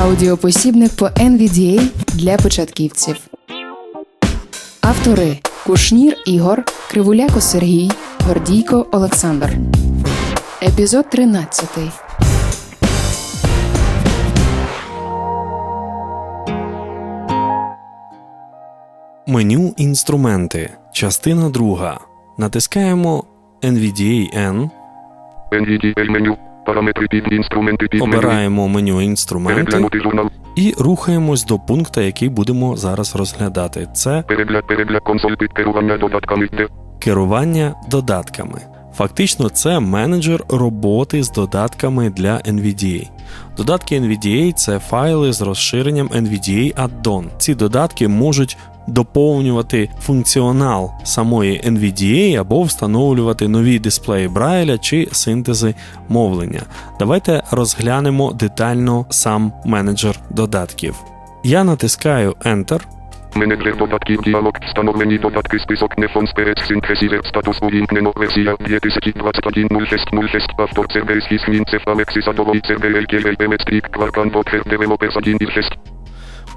Аудіопосібник по NVDA для початківців. Автори Кушнір Ігор, Кривуляко Сергій, Гордійко Олександр. Епізод 13. Меню Інструменти. Частина 2. Натискаємо NVDA N, NVDA меню. Параметри під інструменти під обираємо меню Інструменти журнал. і рухаємось до пункту, який будемо зараз розглядати. Це Перегляд, перегляд консоль під керування додатками. Керування додатками. Фактично, це менеджер роботи з додатками для NVDA. Додатки NVDA це файли з розширенням NVDA Add-on. Ці додатки можуть доповнювати функціонал самої NVDA або встановлювати нові дисплеї Брайля чи синтези мовлення. Давайте розглянемо детально сам менеджер додатків. Я натискаю Enter. менеджер додатків діалог. Встановлені додатки список Нефон Сперець Синтезіре статус увімкнено версія 2021 06 06 автор Церберис Хісмінцев Алексис Адолой Церберель Келей Пеместрік Кваркан Ботрер Девелоперс 1 6.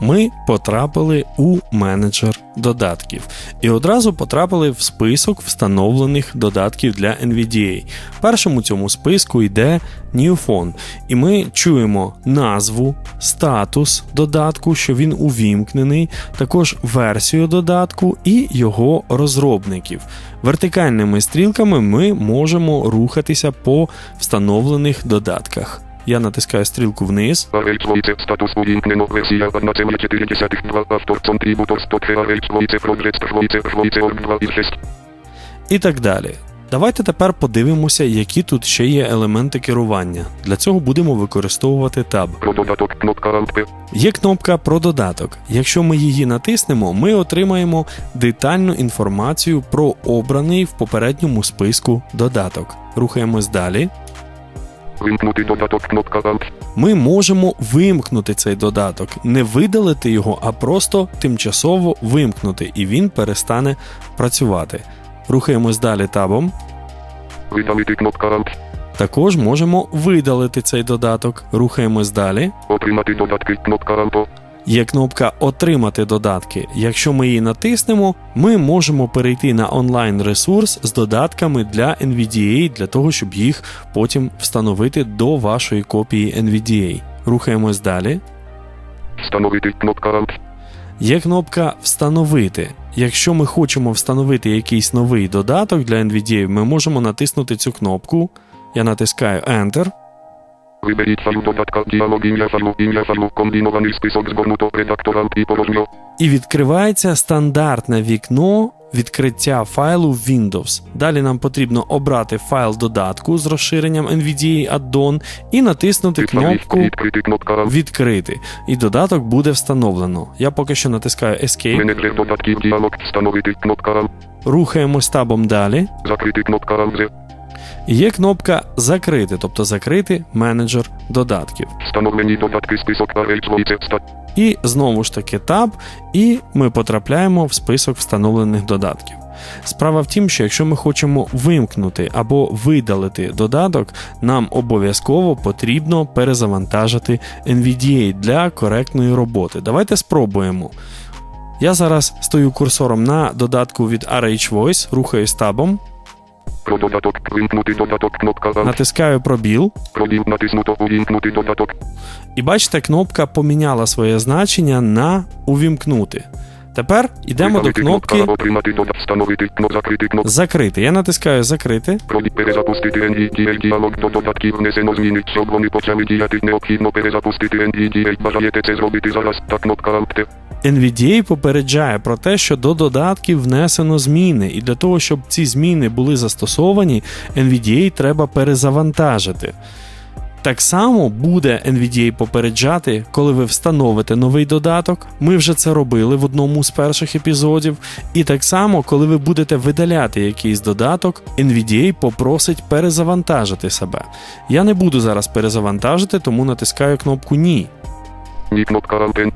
Ми потрапили у менеджер додатків і одразу потрапили в список встановлених додатків для NVDA. Першим у цьому списку йде Newphone, і ми чуємо назву, статус додатку, що він увімкнений, також версію додатку і його розробників. Вертикальними стрілками ми можемо рухатися по встановлених додатках. Я натискаю стрілку вниз, статус увімкнено версія 1,4 2 автор Contributors Тотхе Арельч Войце Project Войце Войце Орг 2 і 6. і так далі. Давайте тепер подивимося, які тут ще є елементи керування. Для цього будемо використовувати таб. Про додаток кнопка. Є кнопка про додаток. Якщо ми її натиснемо, ми отримаємо детальну інформацію про обраний в попередньому списку додаток. Рухаємось далі. Вимкнути додаток кнопка Alt. Ми можемо вимкнути цей додаток, не видалити його, а просто тимчасово вимкнути, і він перестане працювати. Рухаємось далі табом. Видалити кнопка Alt. Також можемо видалити цей додаток. Рухаємось далі. Отримати додатки кнопка Alt. Є кнопка Отримати додатки. Якщо ми її натиснемо, ми можемо перейти на онлайн ресурс з додатками для NVDA для того, щоб їх потім встановити до вашої копії NVDA. Рухаємось далі. Встановити кнопка Alt. Є кнопка Встановити. Якщо ми хочемо встановити якийсь новий додаток для NVDA, ми можемо натиснути цю кнопку. Я натискаю Enter. Виберіть файл додатка, діалог ім'я файлу, ім'я файлу, комбінований список згорнуто, редактор Alt і порожньо. і відкривається стандартне вікно відкриття файлу в Windows. Далі нам потрібно обрати файл додатку з розширенням NVDA Add-on і натиснути кнопку Відкрити і додаток буде встановлено. Я поки що натискаю Escape, рухаємось табом далі. Закрити кнопка є кнопка Закрити, тобто закрити менеджер додатків. Встановлені додатки список. І знову ж таки таб, і ми потрапляємо в список встановлених додатків. Справа в тім, що якщо ми хочемо вимкнути або видалити додаток, нам обов'язково потрібно перезавантажити NVDA для коректної роботи. Давайте спробуємо. Я зараз стою курсором на додатку від RH Voice, рухаюсь табом, Про додаток. Вимкнути додаток кнопка натискаю пробіл, Пробіл натиснуто. Увімкнути додаток. і бачите, кнопка поміняла своє значення на увімкнути. Тепер йдемо до кнопки. Закрити. Я натискаю закрити. Перезапустити NVDA діалог до додатків внесено зміни, щоб вони почали діяти. Необхідно перезапустити NVDA. Бажаєте це зробити зараз. Та кнопка Alt. NVDA попереджає про те, що до додатків внесено зміни, і для того, щоб ці зміни були застосовані, NVDA треба перезавантажити. Так само буде NVDA попереджати, коли ви встановите новий додаток. Ми вже це робили в одному з перших епізодів. І так само, коли ви будете видаляти якийсь додаток, NVDA попросить перезавантажити себе. Я не буду зараз перезавантажити, тому натискаю кнопку Ні. Ні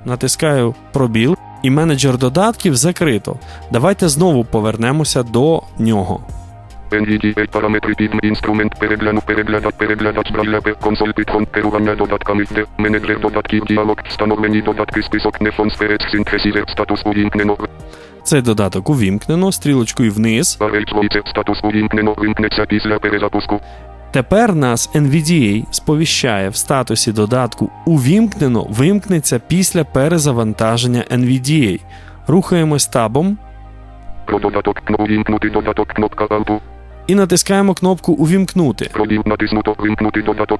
Натискаю пробіл, і менеджер додатків закрито. Давайте знову повернемося до нього. NVDA параметри підм інструмент перегляну переглядач переглядач брайля консоль підхон керування додатками де менеджер додатків діалог встановлені додатки список не фон сперець синхресівер статус увімкнено Цей додаток увімкнено стрілочкою вниз. Статус увімкнено вимкнеться після перезапуску Тепер нас NVDA сповіщає в статусі додатку увімкнено вимкнеться після перезавантаження NVDA. Рухаємось табом про додаток увімкнути додаток кнопка Alt і натискаємо кнопку Увімкнути. натиснуто вимкнути додаток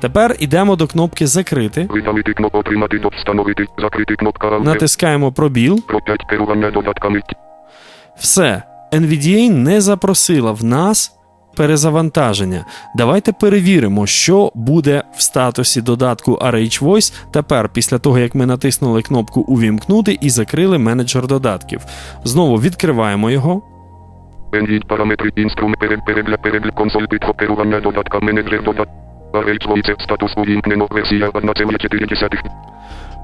Тепер йдемо до кнопки Закрити, видалити кнопку отримати до встановити закрити кнопка натискаємо пробіл. про 5 керування додатками Все. NVDA не запросила в нас перезавантаження. Давайте перевіримо, що буде в статусі додатку RH Voice тепер, після того, як ми натиснули кнопку Увімкнути і закрили менеджер додатків. Знову відкриваємо його. NVID параметри інструмент перегляд перегляд консоль підхоп керування додатка менеджер додат Арельчвойце статус увімкнено версія 1,4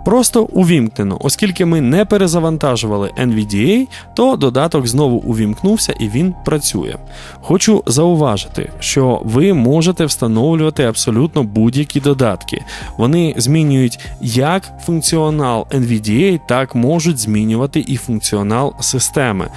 Просто увімкнено, оскільки ми не перезавантажували NVDA, то додаток знову увімкнувся і він працює. Хочу зауважити, що ви можете встановлювати абсолютно будь-які додатки. Вони змінюють як функціонал NVDA, так можуть змінювати і функціонал системи.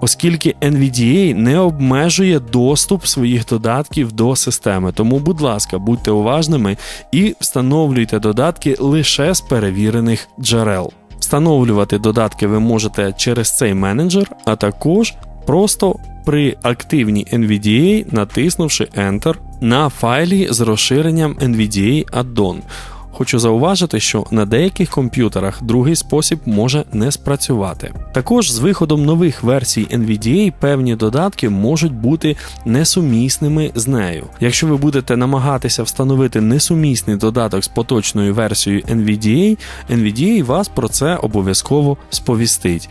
Оскільки NVDA не обмежує доступ своїх додатків до системи. Тому, будь ласка, будьте уважними і встановлюйте додатки лише з перевірених джерел. Встановлювати додатки ви можете через цей менеджер, а також просто при активній NVDA, натиснувши Enter на файлі з розширенням NVDA Add-on. Хочу зауважити, що на деяких комп'ютерах другий спосіб може не спрацювати. Також з виходом нових версій NVDA певні додатки можуть бути несумісними з нею. Якщо ви будете намагатися встановити несумісний додаток з поточною версією NVDA, NVDA вас про це обов'язково сповістить.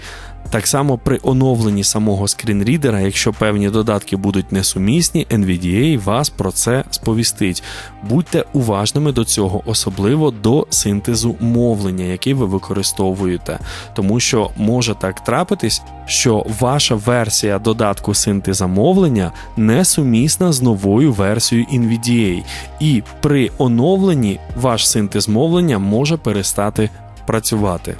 Так само при оновленні самого скрінрідера, якщо певні додатки будуть несумісні, NVDA вас про це сповістить. Будьте уважними до цього, особливо до синтезу мовлення, який ви використовуєте, тому що може так трапитись, що ваша версія додатку синтеза мовлення несумісна з новою версією NVDA, і при оновленні ваш синтез мовлення може перестати працювати.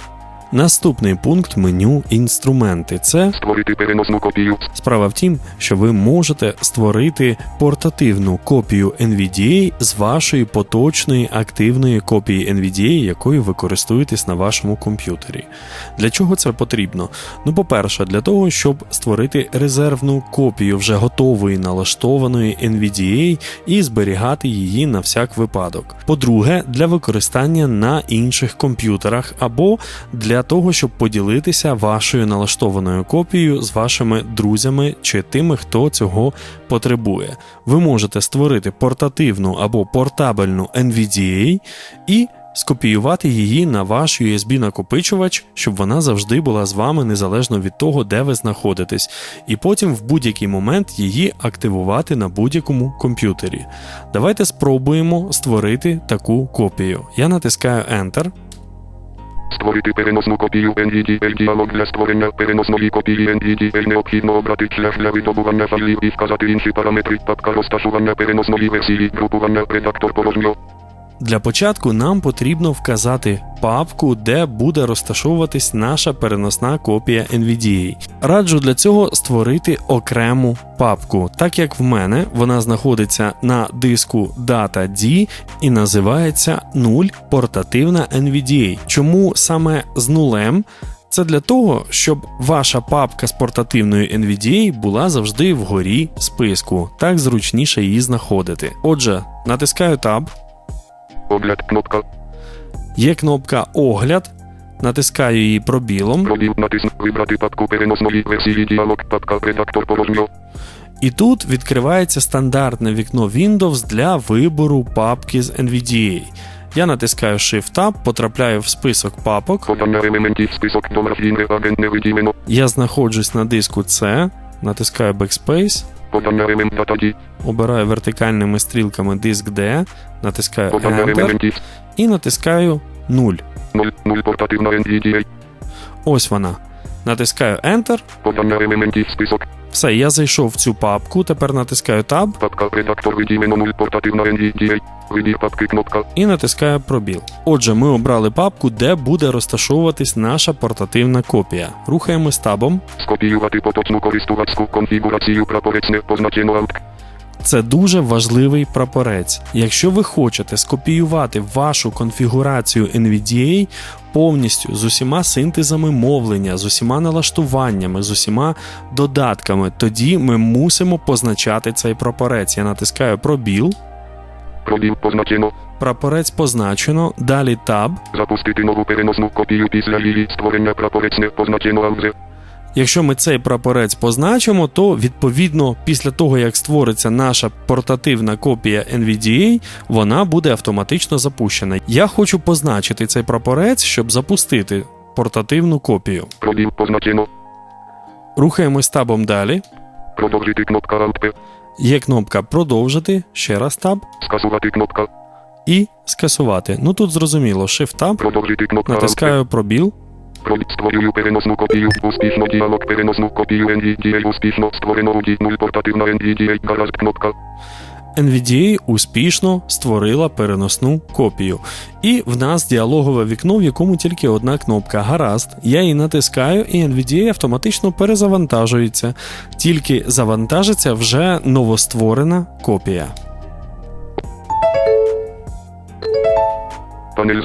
Наступний пункт меню інструменти це створити переносну копію Справа в тім, що ви можете створити портативну копію NVDA з вашої поточної активної копії NVDA, якою ви користуєтесь на вашому комп'ютері. Для чого це потрібно? Ну, по-перше, для того, щоб створити резервну копію вже готової налаштованої NVDA і зберігати її на всяк випадок. По-друге, для використання на інших комп'ютерах або для того, щоб поділитися вашою налаштованою копією з вашими друзями чи тими, хто цього потребує. Ви можете створити портативну або портабельну NVDA і скопіювати її на ваш USB-накопичувач, щоб вона завжди була з вами незалежно від того, де ви знаходитесь, і потім в будь-який момент її активувати на будь-якому комп'ютері. Давайте спробуємо створити таку копію. Я натискаю Enter. Створити переносну копію NVDA діалог для створення переносної копії NVDA необхідно обрати шлях для видобування файлів і вказати інші параметри папка розташування переносної версії групування редактор порожньо Для початку нам потрібно вказати папку, де буде розташовуватись наша переносна копія NVDA. Раджу для цього створити окрему папку, так як в мене вона знаходиться на диску Data-D і називається 0 портативна NVDA. Чому саме з нулем? Це для того, щоб ваша папка з портативною NVDA була завжди вгорі списку, так зручніше її знаходити. Отже, натискаю Tab, огляд кнопка. Є кнопка Огляд, натискаю її пробілом, пробіл натиск вибрати папку переносної версії діалог папка редактор порожньо і тут відкривається стандартне вікно Windows для вибору папки з NVDA. Я натискаю Shift-Tab, потрапляю в список папок. подання елементів. Список долар він Я знаходжусь на диску C, натискаю Backspace, обираю вертикальними стрілками диск D, натискаю Enter і натискаю 0. 0 0 портативна NVDA Ось вона. Натискаю Enter, Все, я зайшов в цю папку, тепер натискаю Tab Папка редактор виділено 0 портативна NVDA. Вибір папки кнопка. і натискаю пробіл. Отже, ми обрали папку, де буде розташовуватись наша портативна копія. Рухаємось табом. Скопіювати поточну користувацьку конфігурацію прапорець не позначено Alt. Це дуже важливий прапорець. Якщо ви хочете скопіювати вашу конфігурацію NVDA повністю з усіма синтезами мовлення, з усіма налаштуваннями, з усіма додатками, тоді ми мусимо позначати цей прапорець. Я натискаю пробіл, Пробіл позначено. прапорець позначено, далі таб. Запустити нову переносну копію після її створення прапорець не позначено Alt. Якщо ми цей прапорець позначимо, то відповідно після того, як створиться наша портативна копія NVDA, вона буде автоматично запущена. Я хочу позначити цей прапорець, щоб запустити портативну копію. Пробіл позначено. Рухаємось табом далі. Продовжити кнопка Alt P. Є кнопка продовжити, ще раз таб Скасувати кнопка. і скасувати. Ну тут зрозуміло, Shift Tab, Продовжити кнопка натискаю пробіл. Пробіл створюю переносну копію. Успішно діалог переносну копію NVDA. Успішно створено у 0 портативна NVDA. Гаразд кнопка. NVDA успішно створила переносну копію. І в нас діалогове вікно, в якому тільки одна кнопка. Гаразд, я її натискаю, і NVDA автоматично перезавантажується. Тільки завантажиться вже новостворена копія. Панель.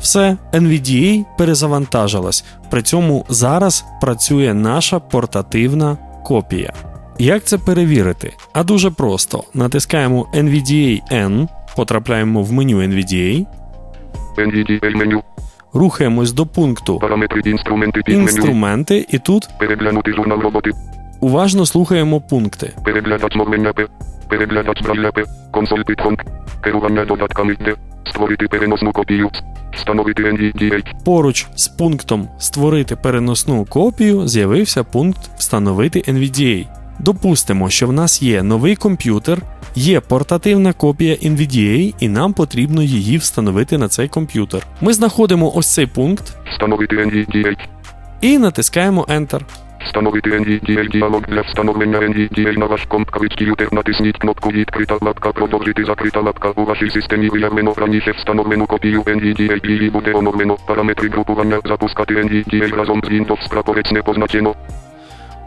Все, NVDA перезавантажилась. При цьому зараз працює наша портативна копія. Як це перевірити? А дуже просто: натискаємо NVDA N, потрапляємо в меню NVDA, NVDA меню. рухаємось до пункту Параметри інструменти під меню. інструменти, і тут Переглянути журнал роботи. уважно слухаємо пункти. Переглядач мовлення П. Переглядач брайля П. Консоль підфон. Керування додатками Д. Створити переносну копію. Встановити NVDA. Поруч з пунктом Створити переносну копію з'явився пункт Встановити NVDA. Допустимо, що в нас є новий комп'ютер, є портативна копія NVDA, і нам потрібно її встановити на цей комп'ютер. Ми знаходимо ось цей пункт Встановити NVDA. і натискаємо Enter. Встановити NVDA діалог для встановлення NVDA на ваш комп комп'ютер. Натисніть кнопку відкрита лапка, продовжити закрита лапка. У вашій системі виявлено раніше встановлену копію NVDA. Її буде оновлено. Параметри групування запускати NVDA разом з Windows прапорець не позначено.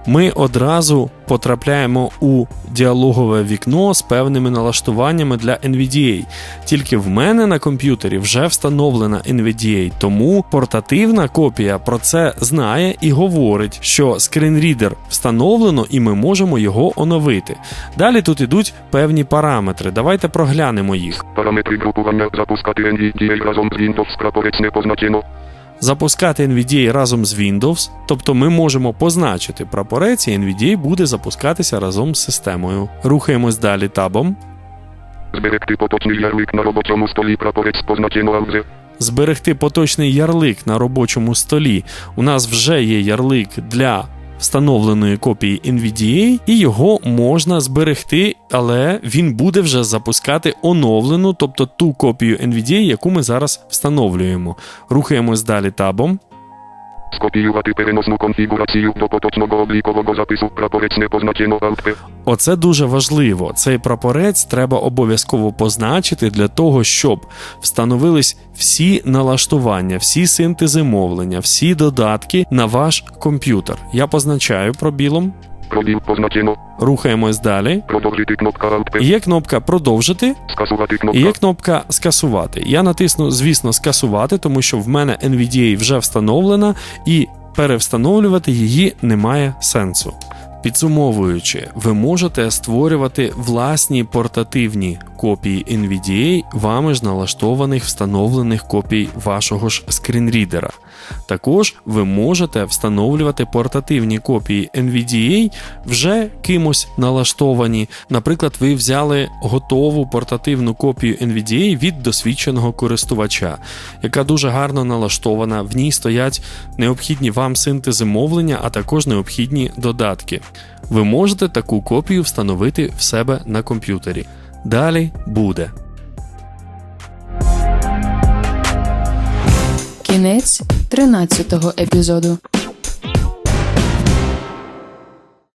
Ми одразу потрапляємо у діалогове вікно з певними налаштуваннями для NVDA. Тільки в мене на комп'ютері вже встановлена NVDA, тому портативна копія про це знає і говорить, що скрінрідер встановлено і ми можемо його оновити. Далі тут ідуть певні параметри. Давайте проглянемо їх. Параметри групування запускати NVDA разом з Windows прапорець не позначено. Запускати NVDA разом з Windows, тобто ми можемо позначити прапорець, і NVDA буде запускатися разом з системою. Рухаємось далі табом. Зберегти поточний ярлик на робочому столі прапорець позначено Alt. зберегти поточний ярлик на робочому столі. У нас вже є ярлик для встановленої копії NVDA, і його можна зберегти, але він буде вже запускати оновлену, тобто ту копію NVDA, яку ми зараз встановлюємо. Рухаємось далі табом. Скопіювати переносну конфігурацію до поточного облікового запису прапорець не позначено Alt P. Оце дуже важливо. Цей прапорець треба обов'язково позначити для того, щоб встановились всі налаштування, всі синтези мовлення, всі додатки на ваш комп'ютер. Я позначаю пробілом, Пробіл позначено. рухаємось далі. Продовжити кнопка Alt Є кнопка продовжити, Скасувати і кнопка. є кнопка скасувати. Я натисну, звісно, скасувати, тому що в мене NVDA вже встановлена, і перевстановлювати її немає сенсу. Підсумовуючи, ви можете створювати власні портативні копії NVDA, вами ж налаштованих встановлених копій вашого ж скрінрідера. Також ви можете встановлювати портативні копії NVDA вже кимось налаштовані. Наприклад, ви взяли готову портативну копію NVDA від досвідченого користувача, яка дуже гарно налаштована. В ній стоять необхідні вам синтези мовлення, а також необхідні додатки. Ви можете таку копію встановити в себе на комп'ютері. Далі буде. Кінець 13-го епізоду.